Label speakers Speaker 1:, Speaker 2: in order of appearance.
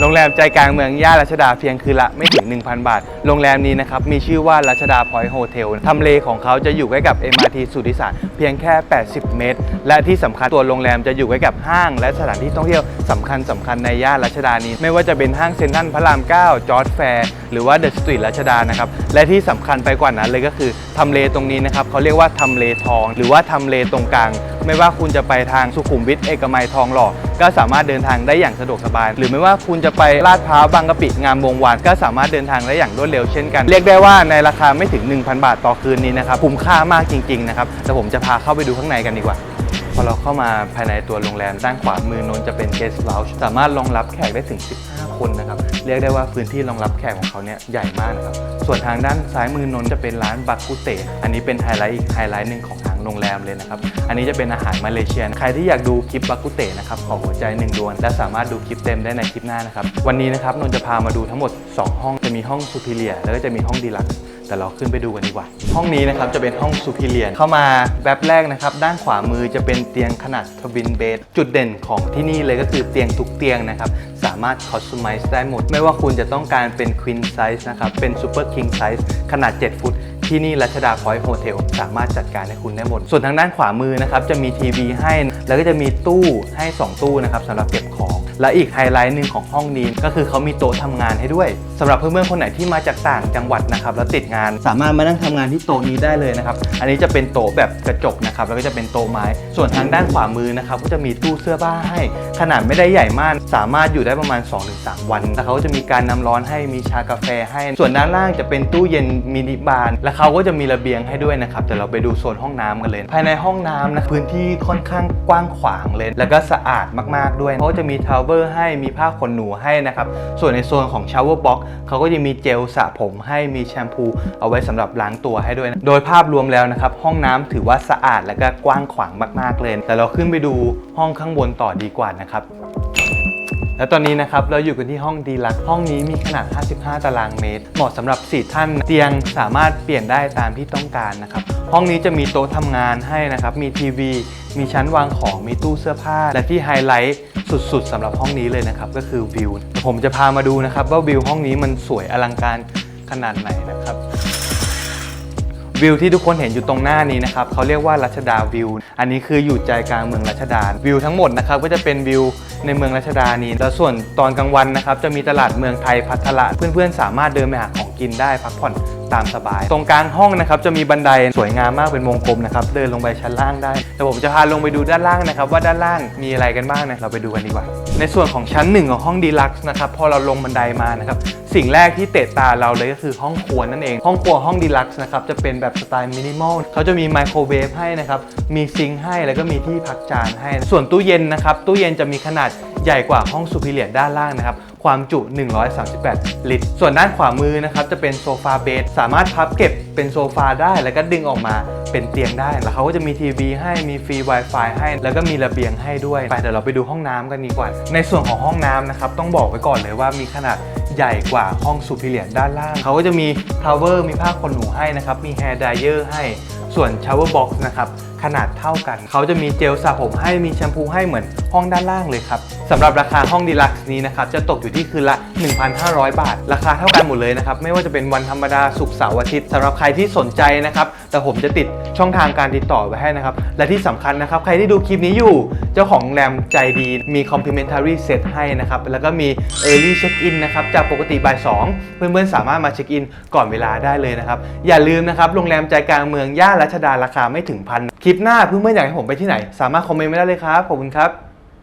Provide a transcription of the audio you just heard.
Speaker 1: โรงแรมใจกลางเมืองย่านรัชดาเพียงคืนละไม่ถึง 1,000 บาท โรงแรมนี้นะครับมีชื่อว่ารัชดาพอยต์โฮเทลทำเลของเขาจะอยู่ใกล้กับ MRT สุทธิสารเพียงแค่ 80 เมตร และที่สำคัญตัวโรงแรมจะอยู่ใกล้กับห้าง และสถานที่ท่องเที่ยวสำคัญสำคัญในย่านรัชดานี้ ไม่ว่าจะเป็นห้างเซ็นทรัลพระราม 9 จอร์ดแฟร์หรือว่าเดอะสตรีทรัชดานะครับและที่สำคัญไปกว่านั้นเลยก็คือทำเลตรงนี้นะครับเขาเรียกว่าทำเลทอง หรือว่าทำเลตรงกลาง ไม่ว่าคุณจะไปทางสุขุมวิทเอกมัยทองหล่อ ก็สามารถเดินทางได้อย่างสะดวกสบาย หรือไม่ว่าคุณจะไปลาดพร้าวบางกะปิงามวงวานก็สามารถเดินทางได้อย่างรวดเร็วเช่นกัน เรียกได้ว่าในราคาไม่ถึง 1,000 บาทต่อคืนนี้นะครับคุ้มค่ามากจริงๆนะครับแต่ผมจะพาเข้าไปดูข้างในกันดีกว่าพอเราเข้ามาภายในตัวโรงแรมด้านขวามือนนจะเป็น guest lounge สามารถรองรับแขกได้ถึง 15 คนนะครับ เรียกได้ว่าพื้นที่รองรับแขกของเขาเนี่ยใหญ่มากนะครับ ส่วนทางด้านซ้ายมือนนจะเป็นร้านบักกุเตะอันนี้เป็นไฮไลท์อีกไฮไลท์หนึ่งของทาง โรงแรมเลยนะครับ อันนี้จะเป็นอาหารมาเลเซียใครที่อยากดูคลิปบักกุเตะนะครับ ขอหัวใจหนึ่งดวง และสามารถดูคลิปเต็มได้ในคลิปหน้านะครับ วันนี้นะครับนนจะพามาดูทั้งหมด 2 ห้อง จะมีห้องซูพิเลียแล้วก็จะมีห้องดีลักแต่เราขึ้นไปดูกันดีกว่า ห้องนี้นะครับจะเป็นห้องซูพิเลียนเข้ามาแว็บแรกนะครับ ด้านขวามือจะเป็นเตียงขนาดทวินเบดจุดเด่นของที่นี่เลยก็คือเตียงทุกเตียงนะครับสามารถคอสตูมไมซ์ได้หมด ไม่ว่าคุณจะต้องการเป็นควีนไซส์นะครับเป็นซูเปอร์คิงไซส์ขนาด 7 ฟุต ที่นี่รัชดาพอยต์โฮเทลสามารถจัดการให้คุณได้หมด ส่วนทางด้านขวามือนะครับจะมีทีวีให้ แล้วก็จะมีตู้ให้ 2 ตู้นะครับสำหรับเก็บของ และอีกไฮไลท์หนึ่งของห้องนี้ก็คือเขามีโต๊ะทำงานให้ด้วยสำหรับเพื่อนๆคนไหนที่มาจากต่างจังหวัดนะครับแล้วติดงานสามารถมานั่งทำงานที่โต๊ะนี้ได้เลยนะครับอันนี้จะเป็นโต๊ะแบบกระจกนะครับแล้วก็จะเป็นโต๊ะไม้ ส่วนทางด้านขวามือนะครับก็จะมีตู้เสื้อผ้าให้ ขนาดไม่ได้ใหญ่มากสามารถอยู่ได้ประมาณ 2-3 วันแล้วเขาก็จะมีการน้ำร้อนให้มีชากาแฟให้ ส่วนด้านล่างจะเป็นตู้เย็นมินิบาร์และเขาก็จะมีระเบียงให้ด้วยนะครับแต่เราไปดูโซนห้องน้ำกันเลย ภายในห้องน้ำนะพื้นที่ค่อนข้างกว้างขวางเลย แล้วก็สะอาดมากๆด้วยเขาจะมีทาวเวอร์ให้มีผ้าขนหนูให้นะครับ ส่วนในโซนของชาวเวอร์บ็อกเขาก็จะมีเจลสระผมให้มีแชมพู เอาไว้สำหรับล้างตัวให้ด้วยนะโดยภาพรวมแล้วนะครับห้องน้ำถือว่าสะอาดและก็กว้างขวางมากๆเลย แต่เราขึ้นไปดูห้องข้างบนต่อดีกว่านะครับ และตอนนี้นะครับเราอยู่กันที่ห้องดีลักห้องนี้มีขนาด 55 ตารางเมตร เหมาะสำหรับ 4 ท่าน เตียงสามารถเปลี่ยนได้ตามที่ต้องการนะครับ ห้องนี้จะมีโต๊ะทำงานให้นะครับ มีทีวี มีชั้นวางของ มีตู้เสื้อผ้า และที่ไฮไลท์สุดๆสำหรับห้องนี้เลยนะครับ ก็คือวิว ผมจะพามาดูนะครับว่าวิวห้องนี้มันสวยอลังการขนาดไหนนะครับ วิวที่ทุกคนเห็นอยู่ตรงหน้านี้นะครับเขาเรียกว่ารัชดาวิว อันนี้คืออยู่ใจกลางเมืองรัชดา วิวทั้งหมดนะครับก็จะเป็นวิวในเมืองรัชดานี้ แล้วส่วนตอนกลางวันนะครับจะมีตลาดเมืองไทยพัทละเพื่อนๆสามารถเดินไปหาของ กินได้พักผ่อนตามสบาย ตรงกลางห้องนะครับจะมีบันไดสวยงามมากเป็นวงกลมนะครับเดินลงไปชั้นล่างได้ แต่ผมจะพาลงไปดูด้านล่างนะครับว่าด้านล่างมีอะไรกันบ้างนะเราไปดูกันดีกว่า ในส่วนของชั้นหนึ่งของห้องดีลักซ์นะครับพอเราลงบันไดมานะครับสิ่งแรกที่เตะตาเราเลยก็คือห้องครัวนั่นเอง ห้องครัวห้องดีลักซ์นะครับจะเป็นแบบสไตล์มินิมอลเขาจะมีไมโครเวฟให้นะครับมีซิงค์ให้แล้วก็มีที่พักจานให้ ส่วนตู้เย็นนะครับตู้เย็นจะมีขนาด ใหญ่กว่าห้องซูพิเลียด้านล่างนะครับ ความจุ 138 ลิตร ส่วนด้านขวามือนะครับจะเป็นโซฟาเบดสามารถพับเก็บเป็นโซฟาได้แล้วก็ดึงออกมาเป็นเตียงได้ แล้วเขาก็จะมีทีวีให้มีฟรี Wi-Fi ให้ แล้วก็มีระเบียงให้ด้วยไปเดี๋ยวเราไปดูห้องน้ำกันดีกว่า ในส่วนของห้องน้ำนะครับต้องบอกไว้ก่อนเลยว่ามีขนาดใหญ่กว่าห้องซูพิเลียด้านล่าง เขาก็จะมีทาวเวอร์มีผ้าขนหนูให้นะครับมีแฮร์ไดเออร์ให้ ส่วนชาวเวอร์บ็อกซ์นะครับขนาดเท่ากัน เขาจะมีเจลสระผมให้มีแชมพูให้เหมือนห้องด้านล่างเลยครับสำหรับราคาห้องดีลักซ์นี้นะครับจะตกอยู่ที่คืนละ 1,500 บาท ราคาเท่ากันหมดเลยนะครับไม่ว่าจะเป็นวันธรรมดาศุกเสาร์อาทิตย์สำหรับใครที่สนใจนะครับแต่ผมจะติดช่องทางการติดต่อไว้ให้นะครับและที่สำคัญนะครับใครที่ดูคลิปนี้อยู่ เจ้าของโรงแรมใจดีมี complimentary set ให้นะครับแล้วก็มี early check in นะครับจากปกติบ่าย2เพื่อนๆสามารถมาเช็คอินก่อนเวลาได้เลยนะครับอย่าลืมนะครับโรงแรมใจกลางเมืองย่านรัชดาราคาไม่ถึงพันคลิปหน้าเพื่อนๆอยากให้ผมไปที่ไหน สามารถคอมเมนต์มาได้เลยครับขอบคุณครับ